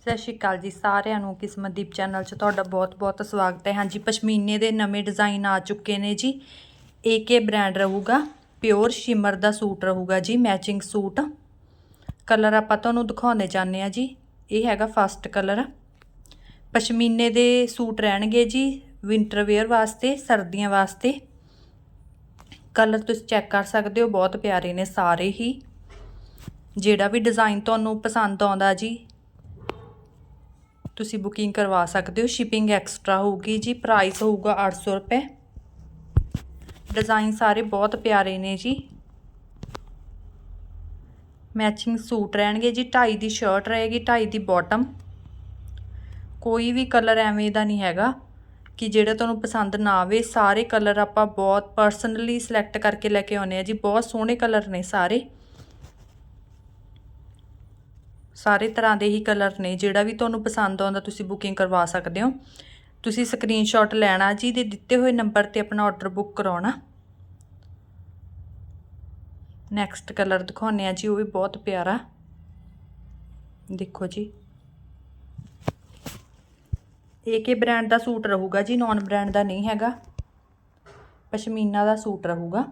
ਸਤਿ ਸ਼੍ਰੀ ਅਕਾਲ ਜੀ ਸਾਰਿਆਂ ਨੂੰ ਕਿਸਮਤਦੀਪ ਚੈਨਲ 'ਚ ਤੁਹਾਡਾ ਬਹੁਤ-ਬਹੁਤ ਸਵਾਗਤ ਹੈ। ਹਾਂਜੀ, ਪਸ਼ਮੀਨੇ ਦੇ ਨਵੇਂ ਡਿਜ਼ਾਈਨ ਆ ਚੁੱਕੇ ਨੇ ਜੀ। ਏਕੇ ਬ੍ਰਾਂਡ ਰਹੂਗਾ? ਪਿਓਰ ਸ਼ਿਮਰ ਦਾ ਸੂਟ ਰਹੂਗਾ ਜੀ ਮੈਚਿੰਗ ਸੂਟ। ਕਲਰ ਆਪਾਂ ਤੁਹਾਨੂੰ ਦਿਖਾਉਣੇ ਚਾਹੁੰਦੇ ਆ ਜੀ। ਇਹ ਹੈਗਾ ਫਸਟ ਕਲਰ ਪਸ਼ਮੀਨੇ ਦੇ ਸੂਟ ਰਹਿਣਗੇ ਜੀ ਵਿੰਟਰ ਵੇਅਰ ਵਾਸਤੇ, ਸਰਦੀਆਂ ਵਾਸਤੇ। ਕਲਰ ਤੁਸੀਂ ਚੈੱਕ ਕਰ ਸਕਦੇ ਹੋ, ਬਹੁਤ ਪਿਆਰੇ ਨੇ ਸਾਰੇ ਹੀ। ਜਿਹੜਾ ਵੀ ਡਿਜ਼ਾਈਨ ਤੁਹਾਨੂੰ ਪਸੰਦ ਆਉਂਦਾ ਜੀ ਤੁਸੀਂ ਬੁਕਿੰਗ ਕਰਵਾ ਸਕਦੇ ਹੋ। ਸ਼ਿਪਿੰਗ ਐਕਸਟਰਾ ਹੋਊਗੀ ਜੀ, ਪ੍ਰਾਈਸ ਹੋਊਗਾ 800 ਰੁਪਏ। ਡਿਜ਼ਾਈਨ ਸਾਰੇ ਬਹੁਤ ਪਿਆਰੇ ਨੇ ਜੀ। ਮੈਚਿੰਗ ਸੂਟ ਰਹਿਣਗੇ ਜੀ 2.5 ਦੀ ਸ਼ਰਟ ਰਹੇਗੀ 2.5 ਦੀ ਬਾਟਮ। ਕੋਈ ਵੀ ਕਲਰ ਐਵੇਂ ਦਾ ਨਹੀਂ ਹੈਗਾ ਕਿ ਜਿਹੜਾ ਤੁਹਾਨੂੰ ਪਸੰਦ ਨਾ ਆਵੇ। ਸਾਰੇ ਕਲਰ ਆਪਾਂ ਬਹੁਤ ਪਰਸਨਲੀ ਸਿਲੈਕਟ ਕਰਕੇ ਲੈ ਕੇ ਆਉਨੇ ਆ ਜੀ। ਬਹੁਤ ਸੋਹਣੇ ਕਲਰ ਨੇ ਸਾਰੇ। ਸਾਰੇ ਤਰ੍ਹਾਂ ਦੇ ਹੀ ਕਲਰ ਨੇ, ਜਿਹੜਾ ਵੀ ਤੁਹਾਨੂੰ ਪਸੰਦ ਆਉਂਦਾ ਤੁਸੀਂ ਬੁਕਿੰਗ ਕਰਵਾ ਸਕਦੇ ਹੋ। ਤੁਸੀਂ ਸਕਰੀਨਸ਼ਾਟ ਲੈਣਾ ਜੀ, ਦੇ ਦਿੱਤੇ ਹੋਏ ਨੰਬਰ ਤੇ ਆਪਣਾ ਆਰਡਰ ਬੁੱਕ ਕਰਾਉਣਾ। ਨੈਕਸਟ ਕਲਰ ਦਿਖਾਉਨੇ ਆ ਜੀ, ਉਹ ਵੀ ਬਹੁਤ ਪਿਆਰਾ। ਦੇਖੋ ਜੀ। ਇਹ ਏਕੇ ਬ੍ਰਾਂਡ ਦਾ ਸੂਟ ਰਹੂਗਾ ਜੀ ਨੌਨ ਬ੍ਰਾਂਡ ਦਾ ਨਹੀਂ ਹੈਗਾ। ਪਸ਼ਮੀਨਾ ਦਾ ਸੂਟ ਰਹੂਗਾ।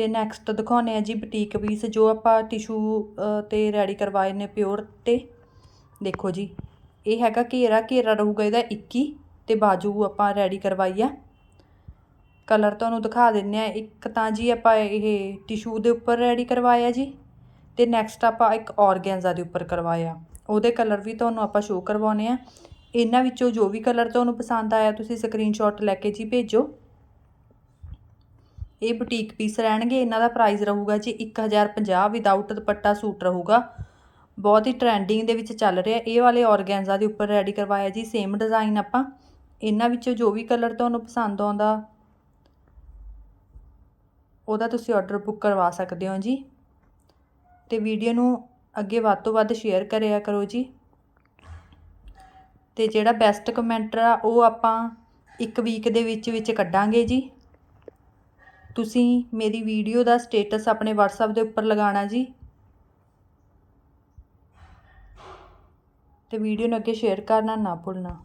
ਅਤੇ ਨੈਕਸਟ ਦਿਖਾਉਂਦੇ ਹਾਂ ਜੀ ਬੁਟੀਕ ਪੀਸ ਜੋ ਆਪਾਂ ਟਿਸ਼ੂ ਤੇ ਰੈਡੀ ਕਰਵਾਏ ਨੇ ਪਿਓਰ ਤੇ। ਦੇਖੋ ਜੀ, ਇਹ ਹੈਗਾ ਘੇਰਾ ਘੇਰਾ ਰਹੂਗਾ ਇਹਦਾ 21 ਤੇ ਬਾਜੂ ਆਪਾਂ ਰੈਡੀ ਕਰਵਾਈ ਆ। ਕਲਰ ਤੁਹਾਨੂੰ ਦਿਖਾ ਦਿੰਨੇ ਆ ਇੱਕ ਤਾਂ ਜੀ ਆਪਾਂ ਇਹ ਟਿਸ਼ੂ ਦੇ ਉੱਪਰ ਰੈਡੀ ਕਰਵਾਇਆ ਜੀ ਤੇ ਨੈਕਸਟ ਆਪਾਂ ਇੱਕ ਔਰਗੈਂਜ਼ਾ ਦੇ ਉੱਪਰ ਕਰਵਾਇਆ। ਉਹਦੇ ਕਲਰ ਵੀ ਤੁਹਾਨੂੰ ਆਪਾਂ ਸ਼ੋਅ ਕਰਵਾਉਨੇ ਆ ਇਹਨਾਂ ਵਿੱਚੋਂ ਜੋ ਵੀ ਕਲਰ ਤੁਹਾਨੂੰ ਪਸੰਦ ਆਇਆ, ਤੁਸੀਂ ਸਕਰੀਨਸ਼ਾਟ ਲੈ ਕੇ ਜੀ ਭੇਜੋ। ਇਹ ਬੁਟੀਕ ਪੀਸ ਰਹਿਣਗੇ, ਇਹਨਾਂ ਦਾ ਪ੍ਰਾਈਸ ਰਹੂਗਾ ਜੀ 1050 ਵਿਦਆਊਟ ਦੁਪੱਟਾ ਸੂਟ ਰਹੂਗਾ। ਬਹੁਤ ਹੀ ਟ੍ਰੈਂਡਿੰਗ ਦੇ ਵਿੱਚ ਚੱਲ ਰਿਹਾ, ਇਹ ਵਾਲੇ ਔਰਗੈਂਜ਼ਾ ਦੇ ਉੱਪਰ ਰੈਡੀ ਕਰਵਾਇਆ ਜੀ ਸੇਮ ਡਿਜ਼ਾਈਨ ਆਪਾਂ। ਇਹਨਾਂ ਵਿੱਚੋਂ ਜੋ ਵੀ ਕਲਰ ਤੁਹਾਨੂੰ ਪਸੰਦ ਆਉਂਦਾ, ਉਹਦਾ ਤੁਸੀਂ ਆਰਡਰ ਬੁੱਕ ਕਰਵਾ ਸਕਦੇ ਹੋ ਜੀ। ਤੇ ਵੀਡੀਓ ਨੂੰ ਅੱਗੇ ਵੱਧ ਤੋਂ ਵੱਧ ਸ਼ੇਅਰ ਕਰਿਆ ਕਰੋ ਜੀ। ਤੇ ਜਿਹੜਾ ਬੈਸਟ ਕਮੈਂਟਰ ਆ, ਉਹ ਆਪਾਂ ਇੱਕ ਵੀਕ ਦੇ ਵਿੱਚ ਵਿੱਚ ਕੱਢਾਂਗੇ ਜੀ। ਤੁਸੀਂ ਮੇਰੀ ਵੀਡੀਓ ਦਾ ਸਟੇਟਸ ਆਪਣੇ WhatsApp ਦੇ ਉੱਪਰ ਲਗਾਉਣਾ ਜੀ। ਤੇ ਵੀਡੀਓ ਨੂੰ ਅੱਗੇ ਸ਼ੇਅਰ ਕਰਨਾ, ਨਾ ਭੁੱਲਣਾ।